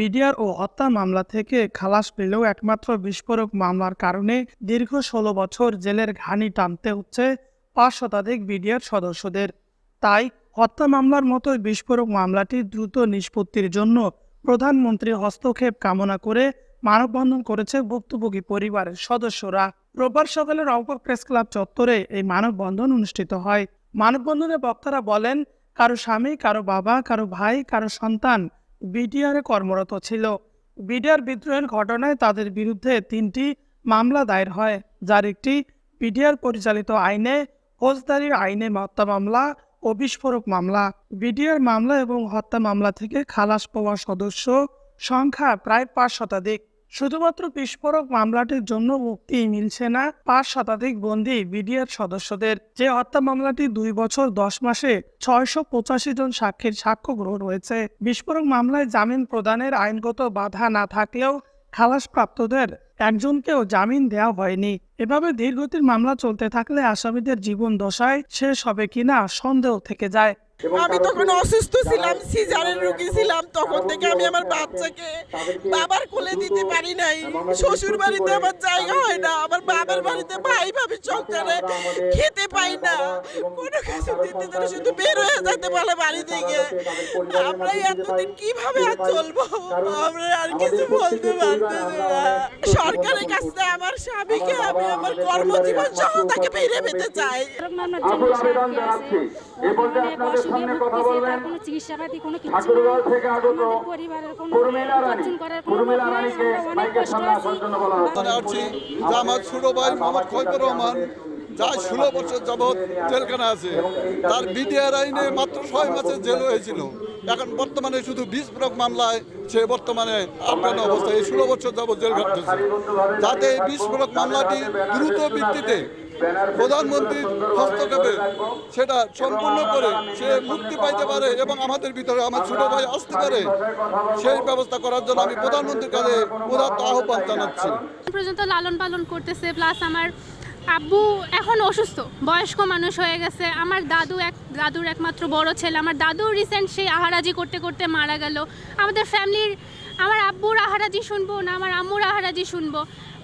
BDR ও হত্যা মামলা থেকে খালাস পেলেও একমাত্র বিস্ফোরক মামলার কারণে দীর্ঘ ষোলো বছর জেলের ঘানি টানতে হচ্ছে পাঁচ শতাধিক বিডিআর সদস্যদের। তাই হত্যা মামলার মতো বিস্ফোরক মামলাটি দ্রুত নিষ্পত্তির জন্য প্রধানমন্ত্রী হস্তক্ষেপ কামনা করে মানববন্ধন করেছে ভুক্তভোগী পরিবারের সদস্যরা। রোববার সকালে রংপুর প্রেস ক্লাব চত্বরে এই মানববন্ধন অনুষ্ঠিত হয়। মানববন্ধনে বক্তারা বলেন কারও স্বামী, কারও বাবা, কারও ভাই, কারও সন্তান বিডিআরে কর্মরত ছিল। বিডিআর বিদ্রোহের ঘটনায় তাদের বিরুদ্ধে তিনটি মামলা দায়ের হয়, যার একটি বিডিআর পরিচালিত আইনে, ফৌজদারির আইনে হত্যা মামলা ও বিস্ফোরক মামলা। বিডিআর মামলা এবং হত্যা মামলা থেকে খালাস পাওয়া সদস্য সংখ্যা প্রায় পাঁচ শতাধিক। শুধুমাত্র বিস্ফোরক মামলাটির জন্য মুক্তি মিলছে না, পাঁচ শতাধিক বন্দী বিডিআর সদস্যদের। যে হত্যা মামলাটি দুই বছর, দশ মাসে ছয়শো পঁচাশি জন সাক্ষীর সাক্ষ্য গ্রহণ হয়েছে। বিস্ফোরক মামলায় জামিন প্রদানের আইনগত বাধা না থাকলেও খালাসপ্রাপ্তদের একজনকেও জামিন দেওয়া হয়নি। এভাবে ধীরগতির মামলা চলতে থাকলে আসামিদের জীবন দশায় শেষ হবে কিনা সন্দেহ থেকে যায়। আমি তখন অসুস্থ ছিলাম সিজারের রোগী ছিলাম তখন থেকে আমি আমার বাচ্চাকে বাবার কোলে দিতে পারি নাই। শ্বশুর বাড়িতে আমার জায়গা হয় না আমার বাবার বাড়িতে ভাই ভাবি সংসারে খেতে পাই না। কোনো কিছু দিতে দিলে শুধু বের হয়ে যেতে বলে বাড়ি থেকে। আমরা এতদিন কীভাবে আর চলবো? আমরা আর কিছু বলতে পারতেছি না। সরকারের কাছে স্বামীকে আমি আমার কর্মজীবন সহ তাকে ফিরে পেতে চাই। আছে। অসুখে ভুগতেছে তার কোনো কিছু নেই। আমাদের পরিবারের কোনো উপার্জন করার কোনো লোক নাই। আমরা অনেক কষ্ট আছি। আসছি যে আমার ছোট ভাই মোহাম্মদ খৈবুর রহমান যা ষোলো বছর যাবৎ জেলখানা আছে। তার বিডিআর আইনে মাত্র ছয় মাসের জেল হয়েছিল। এখন বর্তমানে শুধু বিস্ফোরক মামলায় সে বর্তমানে আটকান অবস্থায় এই ষোলো বছর যাবৎ জেল খাটতেছে যাতে এই বিস্ফোরক মামলাটি দ্রুত ভিত্তিতে প্রধানমন্ত্রীর হস্তক্ষেপে সেটা সম্পূর্ণ করে সে মুক্তি পাইতে পারে এবং আমাদের ভিতরে আমার ছোট ভাই আসতে পারে, সেই ব্যবস্থা করার জন্য আমি প্রধানমন্ত্রীর কাছে আহ্বান জানাচ্ছি। পর্যন্ত লালন পালন করতেছে প্লাস আমার আব্বু এখন অসুস্থ, বয়স্ক মানুষ হয়ে গেছে। আমার দাদু এক, দাদুর একমাত্র বড় ছেলে। আমার দাদু রিসেন্ট সেই আহারাজি করতে করতে মারা গেল। আমাদের ফ্যামিলির আমার আব্বুর আহারাজি শুনব না আমার আম্মুর আহারাজি শুনব?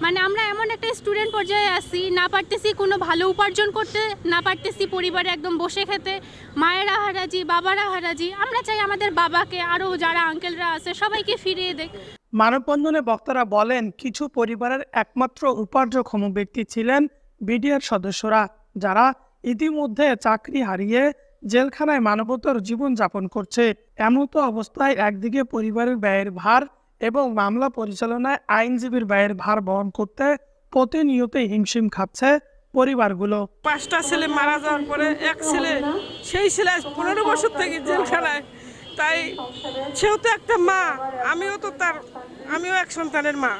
মানে আমরা এমন একটা স্টুডেন্ট পর্যায়ে আসি না পারতেছি কোনো ভালো উপার্জন করতে, না পারতেছি পরিবারে একদম বসে খেতে। মায়ের আহারাজি, বাবার আহারাজি, আমরা চাই আমাদের বাবাকে, আরও যারা আঙ্কেলরা আছে, সবাইকে ফিরিয়ে দেখ। মানববন্ধনে বক্তারা বলেন, কিছু পরিবারের একমাত্র উপার্জক্ষম ব্যক্তি ছিলেন বিডিআর সদস্যরা, যারা ইতিমধ্যে চাকরি হারিয়ে জেলখানায় মানবতর জীবন যাপন করছে এমতো অবস্থায় একদিকে পরিবারের ব্যয়ের ভার এবং মামলা পরিচালনায় আইনজীবীর ব্যয়ের ভার বহন করতে প্রতিনিয়ত হিমশিম খাচ্ছে পরিবারগুলো। পাঁচটা ছেলে মারা যাওয়ার পরে এক ছেলে, সেই ছেলে পনেরো বছর থেকে জেলখানায় তাই সেও তো একটা মা, আমিও তো তার, আমিও এক সন্তানের মা।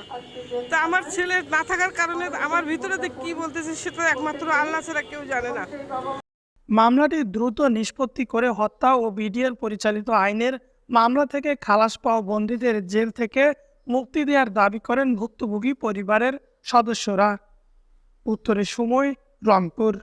তা আমার ছেলে না থাকার কারণে আমার ভিতরে যে কি বলতেছে সেটা একমাত্র আল্লাহ ছাড়া কেউ জানে না। মামলাটি দ্রুত নিষ্পত্তি করে হত্যা ও বিডিএল পরিচালিত আইনের মামলা থেকে খালাস পাওয়া বন্দীদের জেল থেকে মুক্তি দেওয়ার দাবি করেন ভুক্তভোগী পরিবারের সদস্যরা। উত্তরের সময়, রংপুর।